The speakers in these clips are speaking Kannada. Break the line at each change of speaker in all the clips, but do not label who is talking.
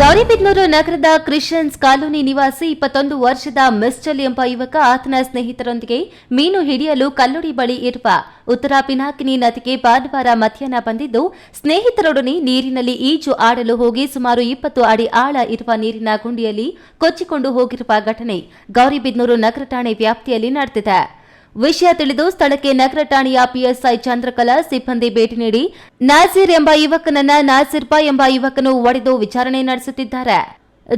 ಗೌರಿಬಿದನೂರು ನಗರದ ಕ್ರಿಶ್ಚಿಯನ್ಸ್ ಕಾಲೋನಿ ನಿವಾಸಿ ಇಪ್ಪತ್ತೊಂದು ವರ್ಷದ ಮಿಸ್ಟಲ್ ಎಂಬ ಯುವಕ ಆತನ ಸ್ನೇಹಿತರೊಂದಿಗೆ ಮೀನು ಹಿಡಿಯಲು ಕಲ್ಲುಡಿ ಬಳಿ ಇರುವ ಉತ್ತರ ಪಿನಾಕಿನಿ ನದಿಗೆ ಭಾನುವಾರ ಮಧ್ಯಾಹ್ನ ಬಂದಿದ್ದು, ಸ್ನೇಹಿತರೊಡನೆ ನೀರಿನಲ್ಲಿ ಈಜು ಆಡಲು ಹೋಗಿ ಸುಮಾರು ಇಪ್ಪತ್ತು ಅಡಿ ಆಳ ಇರುವ ನೀರಿನ ಗುಂಡಿಯಲ್ಲಿ ಕೊಚ್ಚಿಕೊಂಡು ಹೋಗಿರುವ ಘಟನೆ ಗೌರಿಬಿದನೂರು ನಗರ ಠಾಣೆ ವ್ಯಾಪ್ತಿಯಲ್ಲಿ ನಡೆದಿದೆ. ವಿಷಯ ತಿಳಿದು ಸ್ಥಳಕ್ಕೆ ನಗರ ಠಾಣೆಯ ಪಿಎಸ್ಐ ಚಂದ್ರಕಲಾ ಸಿಬ್ಬಂದಿ ಭೇಟಿ ನೀಡಿ, ನಾಸೀರ್ ಎಂಬ ಯುವಕನನ್ನ ನಾಸಿರ್ಪಾ ಎಂಬ ಯುವಕನು ಒಡೆದು ವಿಚಾರಣೆ ನಡೆಸುತ್ತಿದ್ದಾರೆ.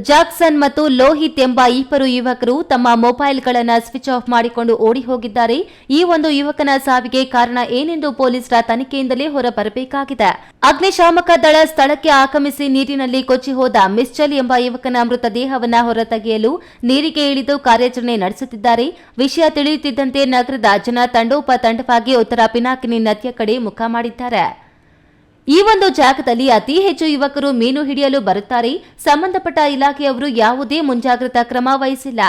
ಜಾಕ್ಸನ್ ಮತ್ತು ಲೋಹಿತ್ ಎಂಬ ಇಬ್ಬರು ಯುವಕರು ತಮ್ಮ ಮೊಬೈಲ್ಗಳನ್ನು ಸ್ವಿಚ್ ಆಫ್ ಮಾಡಿಕೊಂಡು ಓಡಿ ಹೋಗಿದ್ದಾರೆ. ಈ ಒಂದು ಯುವಕನ ಸಾವಿಗೆ ಕಾರಣ ಏನೆಂದು ಪೊಲೀಸರ ತನಿಖೆಯಿಂದಲೇ ಹೊರಬರಬೇಕಾಗಿದೆ. ಅಗ್ನಿಶಾಮಕ ದಳ ಸ್ಥಳಕ್ಕೆ ಆಗಮಿಸಿ ನೀರಿನಲ್ಲಿ ಕೊಚ್ಚಿ ಹೋದ ಮಿಸ್ಚಲ್ ಎಂಬ ಯುವಕನ ಮೃತದೇಹವನ್ನ ಹೊರತೆಗೆಯಲು ನೀರಿಗೆ ಇಳಿದು ಕಾರ್ಯಾಚರಣೆ ನಡೆಸುತ್ತಿದ್ದಾರೆ. ವಿಷಯ ತಿಳಿಯುತ್ತಿದ್ದಂತೆ ನಗರದ ಜನ ತಂಡೋಪ ತಂಡವಾಗಿ ಉತ್ತರ ಪಿನಾಕಿನಿ ನದಿಯ ಕಡೆ ಮುಖ ಮಾಡಿದ್ದಾರೆ. ಈ ಒಂದು ಜಾಗದಲ್ಲಿ ಅತಿ ಹೆಚ್ಚು ಯುವಕರು ಮೀನು ಹಿಡಿಯಲು ಬರುತ್ತಾರೆ. ಸಂಬಂಧಪಟ್ಟ ಇಲಾಖೆಯವರು ಯಾವುದೇ ಮುಂಜಾಗ್ರತಾ ಕ್ರಮ ವಹಿಸಿಲ್ಲ.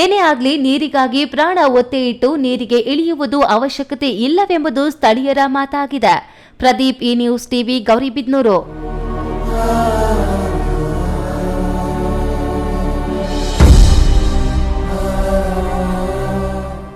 ಏನೇ ಆಗಲಿ ನೀರಿಗಾಗಿ ಪ್ರಾಣ ಒತ್ತೆ ಇಟ್ಟು ನೀರಿಗೆ ಇಳಿಯುವುದು ಅವಶ್ಯಕತೆ ಇಲ್ಲವೆಂಬುದು ಸ್ಥಳೀಯರ ಮಾತಾಗಿದೆ. ಪ್ರದೀಪ್ ಈ ನ್ಯೂಸ್ ಟಿವಿ, ಗೌರಿಬಿದ್ನೂರು.